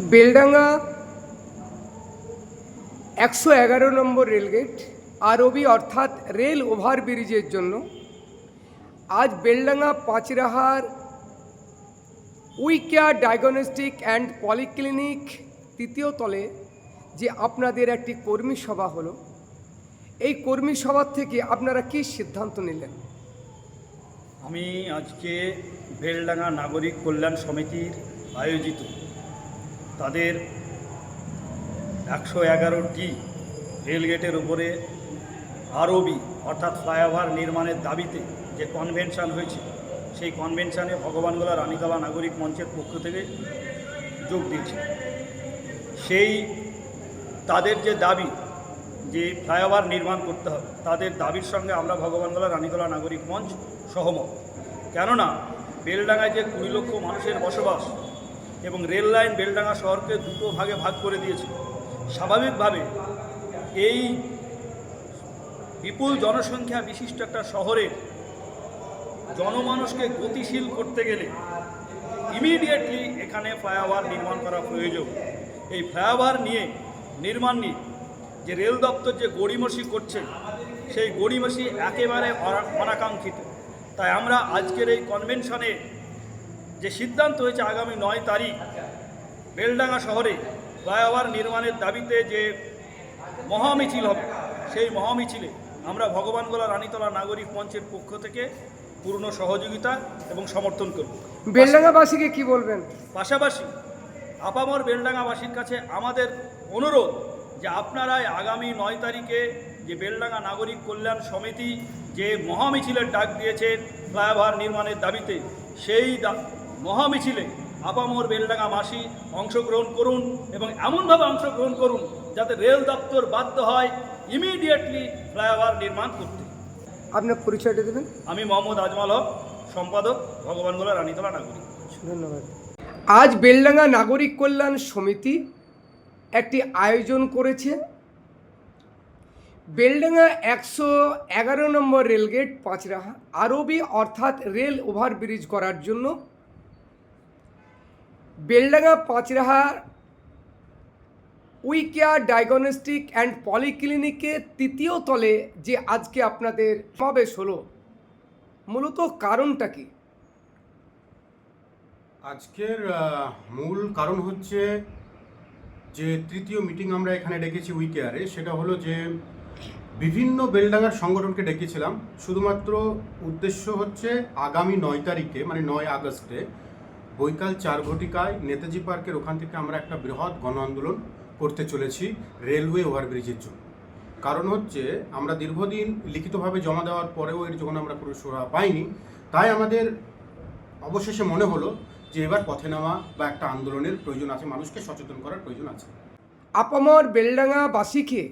বেলডাঙ্গা একশো এগারো নম্বর রেলগেট আরবি অর্থাৎ রেল ওভারব্রিজের জন্য। আজ Beldanga পাঁচরাহার we care diagnostic and polyclinic তৃতীয় তলে যে আপনাদের একটি কর্মী সভা হলো। এই কর্মী সভা থেকে আপনারা কি সিদ্ধান্ত নিলেন? আমি আজকে বেলডাঙ্গা নাগরিক কল্যাণ সমিতির আয়োজিত তাদের একশো এগারোটি রেলগেটের উপরে আরবি অর্থাৎ ফ্লাইওভার নির্মাণের দাবিতে যে কনভেনশন হয়েছে, সেই কনভেনশনে ভগবানগোলা রানীতলা নাগরিক মঞ্চের পক্ষ থেকে যোগ দিয়েছে। সেই তাদের যে দাবি যে ফ্লাইওভার নির্মাণ করতে হবে, তাদের দাবির সঙ্গে আমরা ভগবানগোলা রানীতলা নাগরিক মঞ্চ সহমত। কেননা, বেলডাঙ্গায় যে কুড়ি লক্ষ মানুষের বসবাস এবং রেল লাইন বেলডাঙ্গা শহরকে দুটো ভাগে ভাগ করে দিয়েছে। স্বাভাবিকভাবে এই বিপুল জনসংখ্যা বিশিষ্ট একটা শহরের জনমানুষকে গতিশীল করতে গেলে ইমিডিয়েটলি এখানে ফ্লাইওভার নির্মাণ করা প্রয়োজন। এই ফ্লাইওভার নিয়ে নির্মাণ নিয়ে যে রেল দপ্তর যে গড়িমসি করছে, সেই গড়িমসি একেবারে অনা- অনাকাঙ্ক্ষিত। তাই আমরা আজকের এই কনভেনশনে যে সিদ্ধান্ত হয়েছে আগামী নয় তারিখ বেলডাঙ্গা শহরে ফ্লাইওভার নির্মাণের দাবিতে যে মহামিছিল হবে সেই মহামিছিলে আমরা ভগবানগোলা রানীতলা নাগরিক মঞ্চের পক্ষ থেকে পূর্ণ সহযোগিতা এবং সমর্থন করব। বেলডাঙ্গাবাসীকে কি বলবেন? পাশাপাশি আপামর বেলডাঙ্গাবাসীর কাছে আমাদের অনুরোধ যে আপনারাই আগামী নয় তারিখে যে বেলডাঙ্গা নাগরিক কল্যাণ সমিতি যে মহামিছিলের ডাক দিয়েছেন ফ্লাইওভার নির্মাণের দাবিতে সেই মহামিছিলে আপামর বেলডাঙ্গাবাসী অংশগ্রহণ করুন এবং এমনভাবে অংশগ্রহণ করুন যাতে রেল দপ্তর বাধ্য হয় ইমিডিয়েটলি ফ্লাইওভার নির্মাণ করতে। আপনার পরিচয়টা দেবেন? আমি মোহাম্মদ আজমাল হক সম্পাদক ভগবানগোলা রানীতলা নাগরিক। ধন্যবাদ। আজ বেলডাঙ্গা নাগরিক কল্যাণ সমিতি একটি আয়োজন করেছে। বেলডাঙ্গা একশো এগারো নম্বর রেলগেট পাঁচরাহা আরবি অর্থাৎ রেল ওভারব্রিজ করার জন্য Beldanga Panchraha we care diagnostic and পলিক্লিনিকের তৃতীয় তলে যে আজকে আপনাদের সমাবেশ হলো, মূলত কারণটা কি? আজকের মূল কারণ হচ্ছে যে তৃতীয় মিটিং আমরা এখানে ডেকেছি উইকেয়ারে, সেটা হলো যে বিভিন্ন বেলডাঙ্গার সংগঠনকে ডেকেছিলাম। শুধুমাত্র উদ্দেশ্য হচ্ছে আগামী নয় তারিখে মানে নয় আগস্টে বৈকাল চার ঘটিকায় নেতাজি পার্কের ওখান থেকে আমরা একটা বৃহৎ গণ আন্দোলন করতে চলেছি রেলওয়ে ওভারব্রিজের জন্য। কারণ হচ্ছে আমরা দীর্ঘদিন লিখিতভাবে জমা দেওয়ার পরেও এর যখন আমরা কোনো সুরা পাইনি, তাই আমাদের অবশেষে মনে হলো যে এবার পথে নামা বা একটা আন্দোলনের প্রয়োজন আছে, মানুষকে সচেতন করার প্রয়োজন আছে। আপামর বেলডাঙ্গাবাসীকে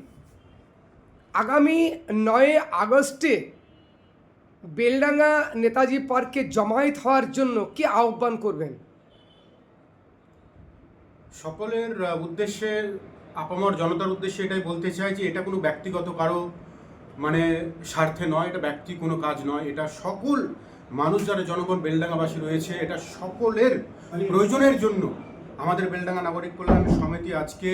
আগামী নয় আগস্টে বেলডাঙ্গা নেতাজি পার্কে জমায়েত হওয়ার জন্য কি আহ্বান করবেন? সকলের উদ্দেশ্যে আপামর জনতার উদ্দেশ্যে এটাই বলতে চাই যে এটা কোনো ব্যক্তিগত কারও মানে স্বার্থে নয় এটা ব্যক্তি কোনো কাজ নয়। এটা সকল মানুষ যারা জনগণ বেলডাঙ্গাবাসী রয়েছে এটা সকলের প্রয়োজনের জন্য আমাদের বেলডাঙ্গা নাগরিক কল্যাণ সমিতি আজকে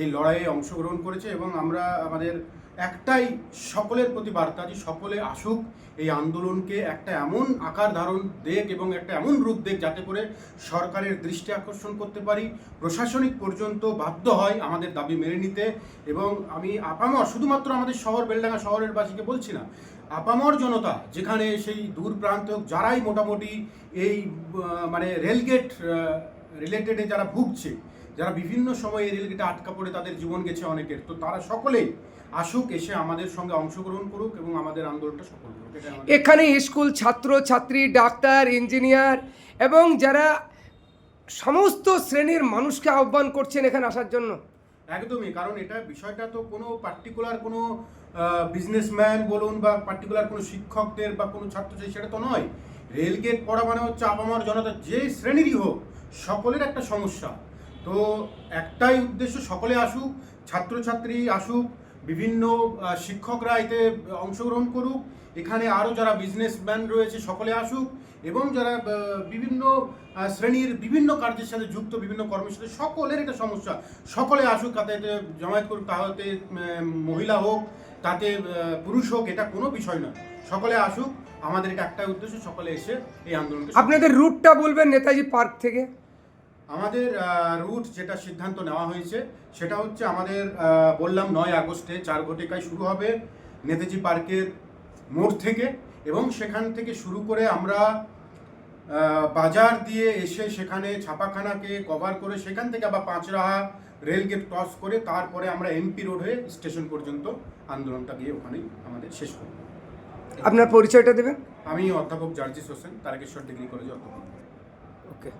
এই লড়াইয়ে অংশগ্রহণ করেছে এবং আমরা আমাদের একটাই সকলের প্রতি বার্তা যে সকলে আসুক এই আন্দোলনকে একটা এমন আকার ধারণ দেখ এবং একটা এমন রূপ দেখ যাতে করে সরকারের দৃষ্টি আকর্ষণ করতে পারি। প্রশাসনিক পর্যন্ত বাধ্য হয় আমাদের দাবি মেনে নিতে এবং আমি আপামর, শুধুমাত্র আমাদের শহর, বেলডাঙ্গা শহরের বাসীকে বলছি না, আপামর জনতা যেখানে সেই দূর প্রান্ত যারাই মোটামুটি এই মানে রেলগেট রিলেটেডে যারা ভুগছে যারা বিভিন্ন সময়ে এই রেলগেটে আটকা পড়ে তাদের জীবন গেছে অনেকের তো তারা সকলেই আসুক এসে আমাদের সঙ্গে অংশগ্রহণ করুক এবং আমাদের আন্দোলনটা সফল করুক এখানে স্কুল ছাত্র ছাত্রী ডাক্তার ইঞ্জিনিয়ার এবং যারা সমস্ত শ্রেণির মানুষকে আহ্বান করছেন এখানে আসার জন্য। একদমই কারণ এটা বিষয়টা তো কোনো পার্টিকুলার কোনো বিজনেসম্যান বলুন বা পার্টিকুলার কোনো শিক্ষকদের বা কোনো ছাত্রছাত্রী সেটা তো নয়। রেলগেট পড়া মানে হচ্ছে আপামার জনতা যে শ্রেণীরই হোক সকলের একটা সমস্যা। তো একটাই উদ্দেশ্য সকলে আসুক, ছাত্রছাত্রী আসুক, বিভিন্ন শিক্ষকরা এতে অংশগ্রহণ করুক, এখানে আরও যারা বিজনেসম্যান রয়েছে সকলে আসুক এবং যারা বিভিন্ন শ্রেণির বিভিন্ন কার্যের সাথে যুক্ত বিভিন্ন কর্মের সাথে সকলের এটা সমস্যা, সকলে আসুক, তাতে এতে জমায়েত করুক তাহলে মহিলা হোক, তাতে পুরুষ হোক, এটা কোনো বিষয় নয়। সকলে আসুক, আমাদের এটা একটাই উদ্দেশ্য, সকলে এসে এই আন্দোলনকে আপনাদের রুটটা বলবেন নেতাজি পার্ক থেকে? আমাদের রুট যেটা সিদ্ধান্ত নেওয়া হয়েছে সেটা হচ্ছে আমাদের বললাম নয় আগস্টে চার ঘটিকায় শুরু হবে নেতাজি পার্কের মোড় থেকে এবং সেখান থেকে শুরু করে আমরা বাজার দিয়ে এসে সেখানে ছাপাখানাকে কভার করে সেখান থেকে আবার পাঁচরাহা রেলগেট ক্রস করে তারপরে আমরা এমপি রোড হয়ে স্টেশন পর্যন্ত আন্দোলনটা গিয়ে ওখানেই আমাদের শেষ করব। আপনার পরিচয়টা দেবেন? আমি অধ্যাপক জার্জিস হোসেন তারকেশ্বর ডিগ্রি কলেজে অধ্যাপক। ওকে